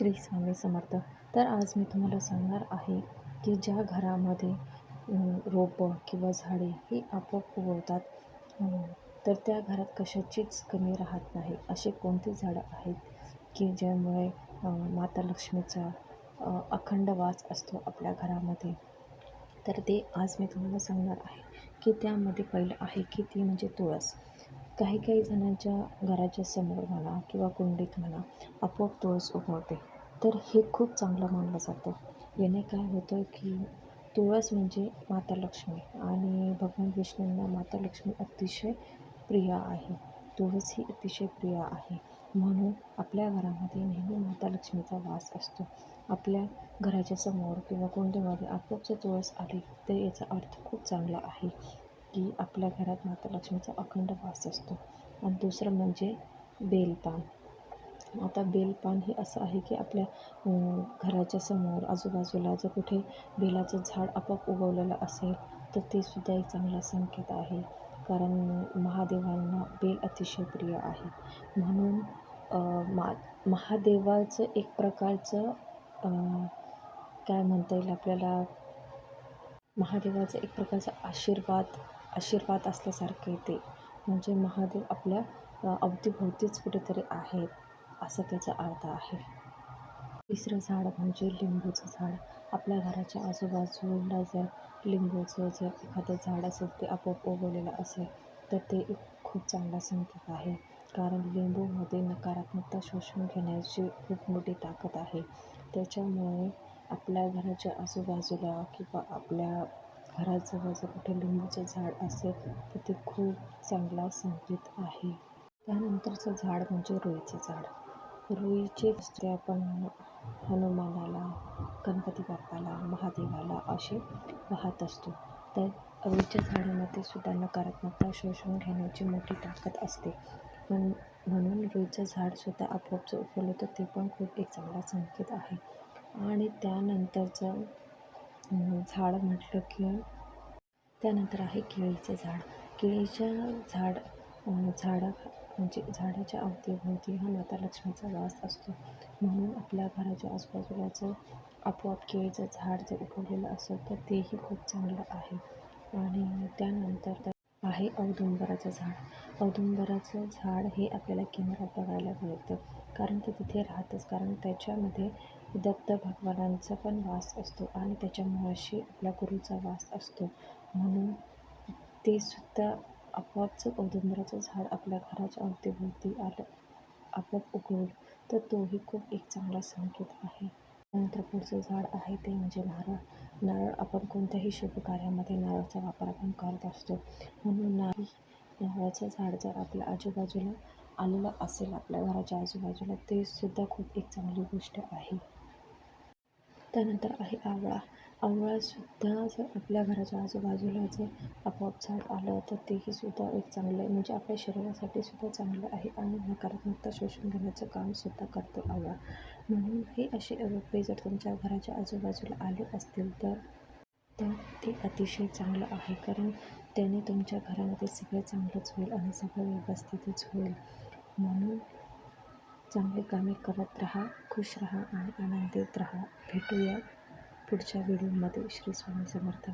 श्री स्वामी समर्थ. तर आज मी तुम्हाला सांगणार आहे की ज्या घरामध्ये रोपं किंवा झाडे ही आपोआप उगवतात तर त्या घरात कशाचीच कमी राहत नाही. असे कोणती झाडं आहेत की ज्यामुळे माता लक्ष्मीचा अखंड वास असतो आपल्या घरामध्ये? तर ते आज मी तुम्हाला सांगणार आहे की त्यामध्ये पहिलं आहे की ती म्हणजे तुळस. काही काही जणांच्या घराच्या समोर म्हणा किंवा कुंडीत म्हणा आपोआप तुळस उगवते. तर हे खूप चांगलं मानलं जातं. याने काय होतं की तुळस म्हणजे माता लक्ष्मी आणि भगवान विष्णूंना माता लक्ष्मी अतिशय प्रिय आहे. तुळस ही अतिशय प्रिय आहे. म्हणून आपल्या घरामध्ये नेहमी माता लक्ष्मीचा वास असतो. आपल्या घराच्या समोर किंवा कुंडीमध्ये आपोआप जर तुळस आली तर याचा अर्थ खूप चांगला आहे. की आपल्या घरात माता लक्ष्मीचा अखंड वास असतो. आणि दुसरं म्हणजे बेलपान. आता बेलपान हे असं आहे की आपल्या घराच्या समोर आजूबाजूला जर कुठे बेलाचं झाड आपोआप उगवलेलं असेल तर ते सुद्धा एक चांगला संकेत आहे. कारण महादेवांना बेल अतिशय प्रिय आहे. म्हणून मा महादेवाचं एक प्रकारचं काय म्हणता येईल आपल्याला? महादेवाचा एक प्रकारचा आशीर्वाद आशीर्वाद असल्यासारखे ते. म्हणजे महादेव आपल्या अवतीभोवतीच कुठेतरी आहेत असा त्याचा अर्थ आहे. तिसरं झाड म्हणजे लिंबूचं झाड. आपल्या घराच्या आजूबाजूला जर लिंबूचं जर एखादं झाड असेल ते आपोआप उगवलेलं असेल तर ते एक खूप चांगला संकेत आहे. कारण लिंबूमध्ये नकारात्मकता शोषून घेण्याची खूप मोठी ताकद आहे. त्याच्यामुळे आपल्या घराच्या आजूबाजूला किंवा आपल्या घराजवळ जर कुठे लिंबूचं झाड असेल तर ते खूप चांगला संकेत आहे. त्यानंतरचं झाड म्हणजे रुईचं झाड. रुईचे ते आपण हनुमानाला गणपती बाप्पाला महादेवाला असे वाहत असतो. तर रुईच्या झाडामध्ये सुद्धा नकारात्मकता शोषून घेण्याची मोठी ताकद असते. पण म्हणून रुईचं झाडसुद्धा आपोआप जर उगवलं तर ते पण खूप एक चांगला संकेत आहे. आणि त्यानंतरचं झाड म्हटलं की त्यानंतर आहे केळीचं झाड. केळीच्या झाड झाडा म्हणजे झाडाच्या अवतीभोवती हा माता लक्ष्मीचा वास असतो. म्हणून आपल्या घराच्या आजूबाजूला जर आपोआप केळीचं झाड जर उगवलेलं असेल तर तेही खूप चांगलं आहे. आणि त्यानंतर तर आहे औदुंबराचं झाड. औदुंबराचं झाड हे आपल्याला केंद्रात बघायला मिळतं. कारण ते तिथे राहतंच. कारण त्याच्यामध्ये दत्त भगवानांचा पण वास असतो आणि त्याच्या मुळाशी आपल्या गुरुचा वास असतो. म्हणून ते सुद्धा आपोआपच औदुंबराचं झाड आपल्या घराच्या अवतीभोवती आलं. आपोआप उगवलं. तर तोही खूप एक चांगला संकेत आहे. नंतर पुढचं झाड आहे ते म्हणजे नारळ. नारळ आपण कोणत्याही शुभ कार्यामध्ये नारळाचा वापर आपण करत असतो. म्हणून नारळ नारळाचं झाड जर आपल्या आजूबाजूला आलेलं असेल आपल्या घराच्या आजूबाजूला ते सुद्धा खूप एक चांगली गोष्ट आहे. त्यानंतर आहे आवळा. आवळासुद्धा जर आपल्या घराच्या आजूबाजूला जर आपोआप झाड आलं तर तेही सुद्धा एक चांगलं आहे. म्हणजे आपल्या शरीरासाठी सुद्धा चांगलं आहे आणि नकारात्मकता शोषून घेण्याचं कामसुद्धा करतो आवळा. म्हणून हे असे रोपे जर तुमच्या घराच्या आजूबाजूला आले असतील तर तर ते अतिशय चांगलं आहे. कारण त्याने तुमच्या घरामध्ये सगळं चांगलंच होईल आणि सगळं व्यवस्थितच होईल. म्हणून चांगली कामे करत राहा. खुश राहा आणि आनंदित राहा. भेटूया पुढच्या व्हिडिओमध्ये श्री स्वामी समर्थ.